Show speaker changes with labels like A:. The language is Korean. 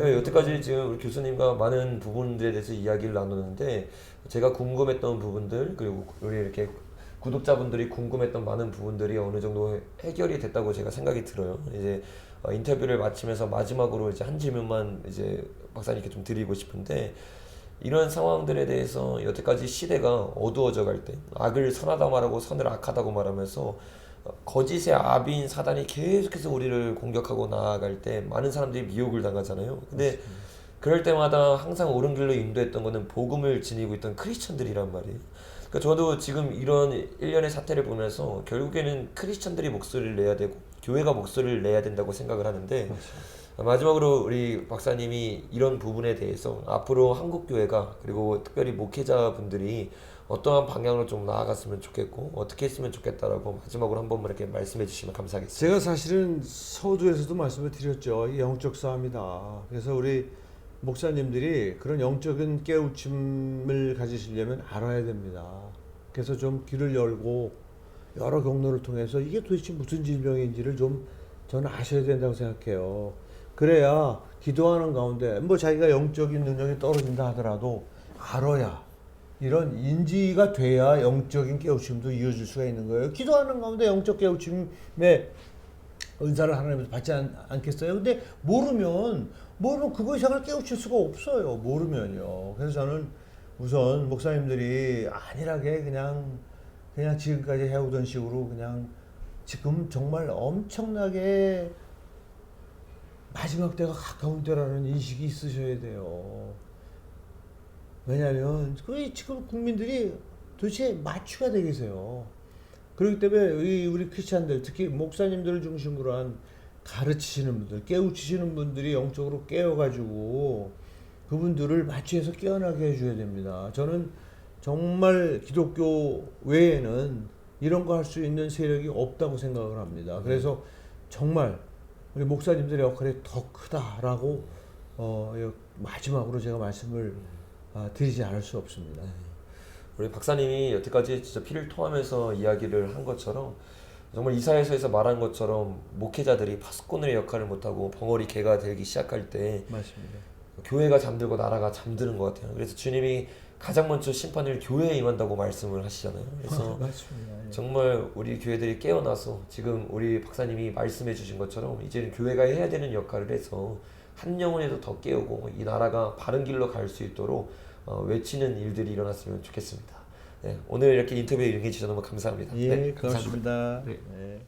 A: 네, 여태까지 지금 우리 교수님과 많은 부분들에 대해서 이야기를 나누는데 제가 궁금했던 부분들 그리고 우리 이렇게 구독자분들이 궁금했던 많은 부분들이 어느 정도 해결이 됐다고 제가 생각이 들어요. 이제 어, 인터뷰를 마치면서 마지막으로 이제 한 질문만 이제 박사님께 좀 드리고 싶은데 이런 상황들에 대해서 여태까지 시대가 어두워져 갈 때 악을 선하다 말하고 선을 악하다고 말하면서 어, 거짓의 아비인 사단이 계속해서 우리를 공격하고 나아갈 때 많은 사람들이 미혹을 당하잖아요. 근데 그럴 때마다 항상 옳은 길로 인도했던 거는 복음을 지니고 있던 크리스천들이란 말이에요. 그러니까 저도 지금 이런 일련의 사태를 보면서 결국에는 크리스천들이 목소리를 내야 되고 교회가 목소리를 내야 된다고 생각을 하는데 마지막으로 우리 박사님이 이런 부분에 대해서 앞으로 한국 교회가 그리고 특별히 목회자분들이 어떠한 방향으로 좀 나아갔으면 좋겠고 어떻게 했으면 좋겠다라고 마지막으로 한 번만 이렇게 말씀해 주시면 감사하겠습니다.
B: 제가 사실은 서두에서도 말씀을 드렸죠. 이 영적 싸움이다. 그래서 우리 목사님들이 그런 영적인 깨우침을 가지시려면 알아야 됩니다. 그래서 좀 귀를 열고 여러 경로를 통해서 이게 도대체 무슨 질병인지를 좀 저는 아셔야 된다고 생각해요. 그래야 기도하는 가운데 뭐 자기가 영적인 능력이 떨어진다 하더라도 알아야 이런 인지가 돼야 영적인 깨우침도 이어질 수가 있는 거예요. 기도하는 가운데 영적 깨우침에 은사를 하나님께서 받지 않, 않겠어요? 근데 모르면 모르면 그거 이상을 깨우칠 수가 없어요. 모르면요. 그래서 저는 우선 목사님들이 안일하게 그냥 그냥 지금까지 해오던 식으로 그냥 지금 정말 엄청나게 마지막 때가 가까운 때라는 인식이 있으셔야 돼요. 왜냐하면 그 지금 국민들이 도대체 마취가 되어 계세요. 그렇기 때문에 이 우리 크리스찬들 특히 목사님들을 중심으로 한 가르치시는 분들, 깨우치시는 분들이 영적으로 깨어가지고 그분들을 마취해서 깨어나게 해줘야 됩니다. 저는 정말 기독교 외에는 이런 거 할 수 있는 세력이 없다고 생각을 합니다. 그래서 정말 우리 목사님들의 역할이 더 크다라고 어, 여- 마지막으로 제가 말씀을 아, 드리지 않을 수 없습니다.
A: 우리 박사님이 여태까지 진짜 피를 토하면서 이야기를 한 것처럼 정말 이사야서에서 말한 것처럼 목회자들이 파수꾼의 역할을 못하고 벙어리 개가 되기 시작할 때
B: 맞습니다.
A: 교회가 잠들고 나라가 잠드는 것 같아요. 그래서 주님이 가장 먼저 심판을 교회에 임한다고 말씀을 하시잖아요. 그래서
B: 맞습니다. 예.
A: 정말 우리 교회들이 깨어나서 지금 우리 박사님이 말씀해 주신 것처럼 이제는 교회가 해야 되는 역할을 해서 한 영혼에도 더 깨우고 이 나라가 바른 길로 갈 수 있도록 어, 외치는 일들이 일어났으면 좋겠습니다. 네, 오늘 이렇게 인터뷰에 응해 주셔서 너무 감사합니다.
B: 예,
A: 네, 감사합니다.
B: 고맙습니다.
A: 네.
B: 네.